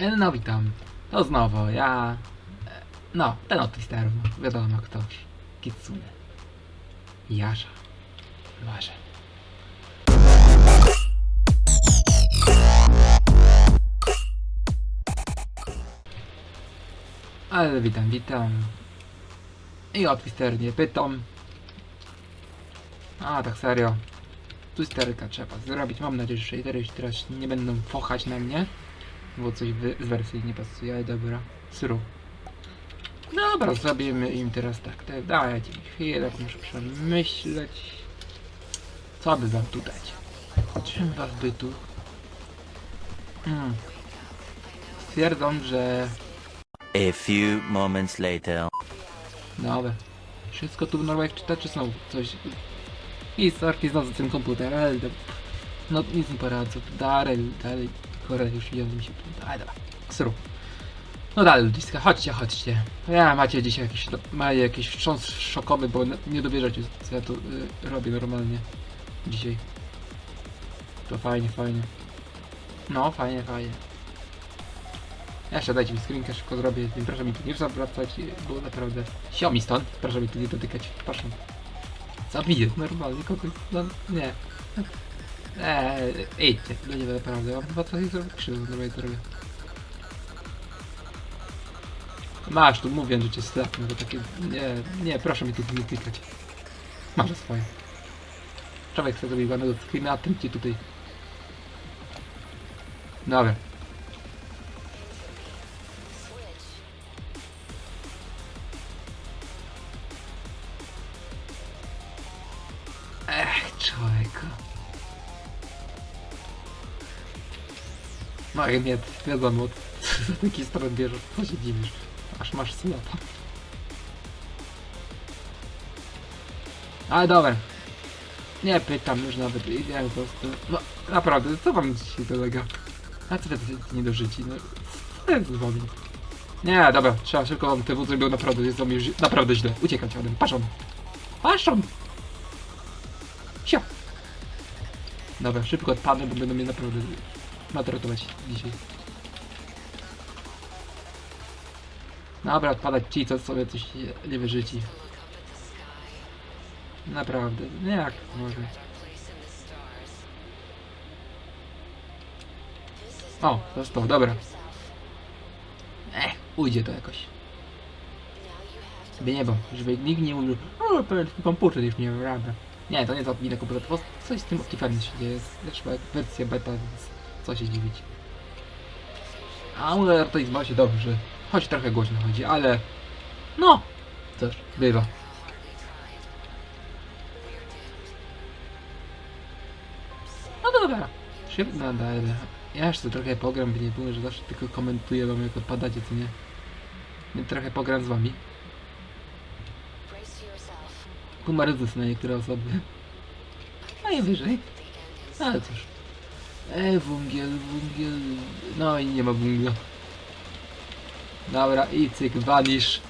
No witam. To znowu, ja... No, ten od Twisterów, wiadomo ktoś. Kitsune. Jasza. Może. Ale witam, witam. I o Twister nie pytam. A, tak serio. Twisterka trzeba zrobić. Mam nadzieję, że już teraz nie będą fochać na mnie. Bo coś z wersji nie pasuje, ale dobra. Sru. Dobra, zrobimy im teraz tak. tak dajcie mi chwilę, muszę przemyśleć. Co by wam tu dać? Czym was by tu? Hmm. Stwierdzą, że... A few moments later. Dobra. Wszystko tu normalnie czyta, czy są coś... Historki znowu z tym komputerem, ale... No nic nie poradzę. Dalej, dalej. Korek już widziałem mi się... Dalej, dobra. Sru. No dalej, ludziska, chodźcie, chodźcie. Ja macie dzisiaj jakiś, macie jakiś wstrząs szokowy, bo nie dowierzacie, co ja tu y, robię normalnie. Dzisiaj. To fajnie, fajnie. No, fajnie, fajnie. Jeszcze dajcie mi screenkę, szybko zrobię. Proszę mi tu nie zawracać, bo naprawdę... Sio mi stąd, proszę mi tu nie dotykać. Proszę. Zabiję, normalnie kogoś. No, nie. Eee, idźcie, no nie naprawdę. Mam chyba coś zrobić krzywdę, normalnie to robię. Masz, tu mówię, że cię slapnę, bo takie... Nie, nie, proszę mi tu nie tykać. Masz swoje. Człowiek chce zrobić ładnego screena, a tym ci tutaj... Dobra. Ech, człowieku. Nie, wiadomo, z takiej strony bierzesz, co się dziwisz? Aż masz slapa. Ale dobra. Nie pytam już nawet, idę po prostu. No, naprawdę, co wam dzisiaj dolega? A co ty nie dożyci, no? Co jest z wami? Nie, dobra, trzeba szybko wam te zrobił naprawdę, jest wam już naprawdę źle. Uciekać mnie, paszon. Paszon! Sio! Dobra, szybko odpadnę, bo będą mnie naprawdę maltretować dzisiaj. Dobra, odpadać ci, co sobie coś nie wyżyci. Naprawdę, nie jak może. O, został, dobra. Ech, ujdzie to jakoś. Żeby nie było, żeby nikt nie mówił, o, komputer już nie wyrabia. Nie, to nie to wina komputera, po coś z tym Optifanem się dzieje. Jest chyba wersja beta, więc co się dziwić. A u Artois ma się dobrze. Choć trochę głośno chodzi, ale... No! Cóż, bywa. No dobra. Szybko dalej. Ja jeszcze trochę pogram, by nie było, że zawsze tylko komentuję wam jak odpadacie, co nie? Więc trochę pogram z wami. Humoryzm na niektóre osoby. Najwyżej. Ale cóż. Ej, wungiel, wungiel. No i nie ma wungla. Dobra, i cyk, vanish.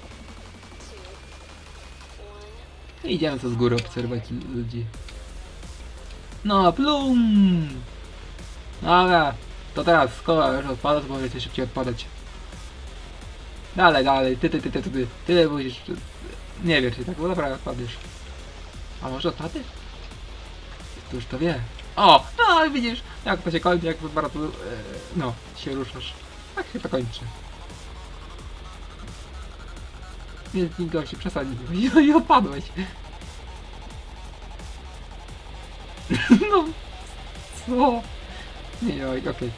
Idziemy co z góry obserwować ludzi. No, plum! Dobra, to teraz skoro już odpada, to możecie szybciej odpadać. Dalej, dalej, ty, ty, ty, ty, ty, ty, ty musisz... Nie wiesz, tak, bo dobra, odpadniesz. A może? To już to wie. O! No i widzisz, jak to się kończy, jak bardzo, e, no, się ruszasz. Tak się to kończy. Nie, nikogo się przesadzi. I, i opadłeś. no. Co? Nie, oj, okej.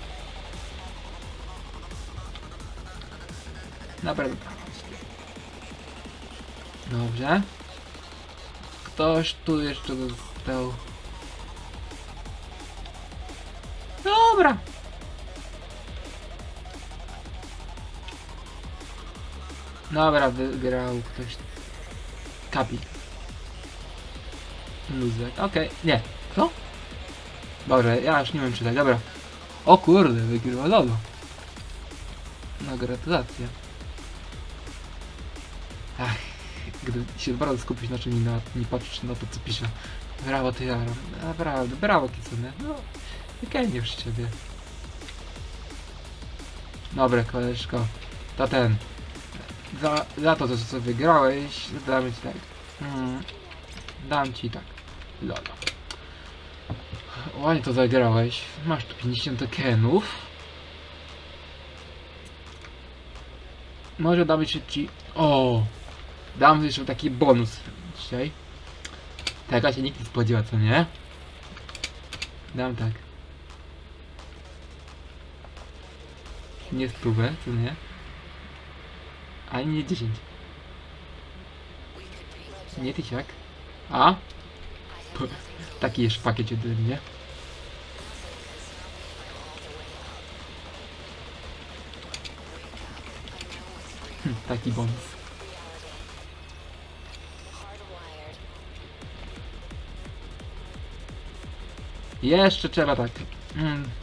Naprawdę. Dobrze. Ktoś tu jeszcze został. Dobra. Dobra, wygrał ktoś. Kapi. Luzek. Okej, nie. Co? Dobrze, ja już nie wiem czytać, dobra. O kurde, wygrywa Lolo. No gratulacje. Ach, gdy się bardzo skupić na czym innym, nie patrzeć na to co pisze. Brawo ty Jaro. Naprawdę, brawo Kitsune. No, przy ciebie. Dobra, koleżko. To ten. Za, za to, co wygrałeś, damy ci tak. Mm, dam ci tak. Lola. Ładnie to zagrałeś. Masz tu 50 tokenów. Może damy ci. O! Dam jeszcze taki bonus dzisiaj. Tego się nikt nie spodziewa, co nie? Dam tak. Nie spróbę, co nie? Ani nie 10. Nie tysiak. A? Taki jest pakiet ode mnie. Hm, taki bonus. Jeszcze trzeba tak. Mm.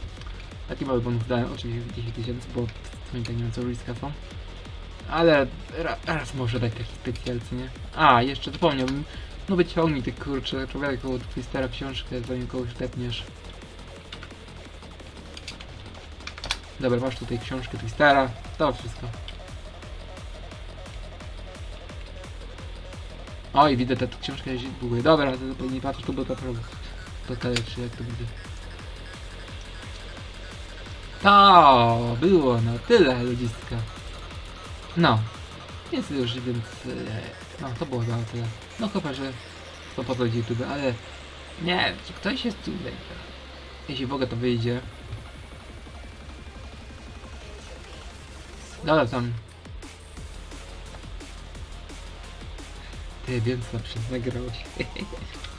Taki mały bonus dałem, oczywiście 10 tysięcy, bo tak nie wiem co bliska są. Ale ra, raz może dać taki specjalcy, nie? A, jeszcze zapomniałbym. No wyciągnij ty kurczę, człowieku, od Twistera książkę, zanim kogoś tepniesz. Dobra, masz tutaj książkę Twistera, to wszystko. Oj, widzę, ta książka się buguje. Dobra, to nie patrz, to było to problem. To tyle, czy jak to widzę. To było na tyle ludziska. No. Jest już, więc... e, No, to było na tyle. No chyba, że to po YouTube, ale... Nie, czy ktoś jest tutaj? Jeśli w ogóle to wyjdzie. Dobra, tam... Ty, wiem co przez nagrałeś.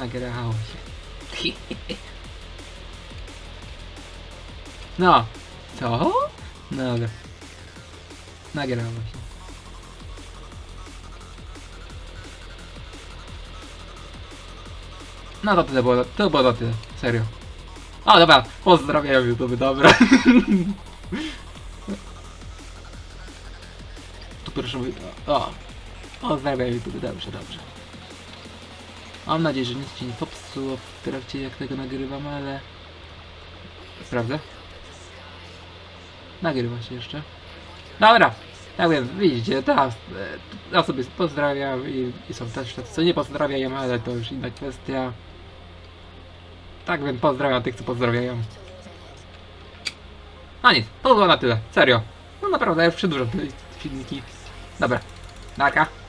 Nagrało się. No. Co? No Dobra. Nagrało się. No to tyle było, to było to tyle, serio. O dobra, pozdrawiam YouTube, dobra. tu proszę o. Pozdrawiam YouTube, dobrze, dobrze. Mam nadzieję, że nic ci nie popsuło w trakcie jak tego nagrywam, ale... Prawda? Nagrywa się jeszcze. Dobra, tak więc widzicie, teraz ja sobie pozdrawiam i, i są też tacy, co nie pozdrawiają, ale to już inna kwestia. Tak więc pozdrawiam tych, co pozdrawiają. No nic, to było na tyle, serio. No naprawdę, już przedłużam te filmiki. Dobra, naka.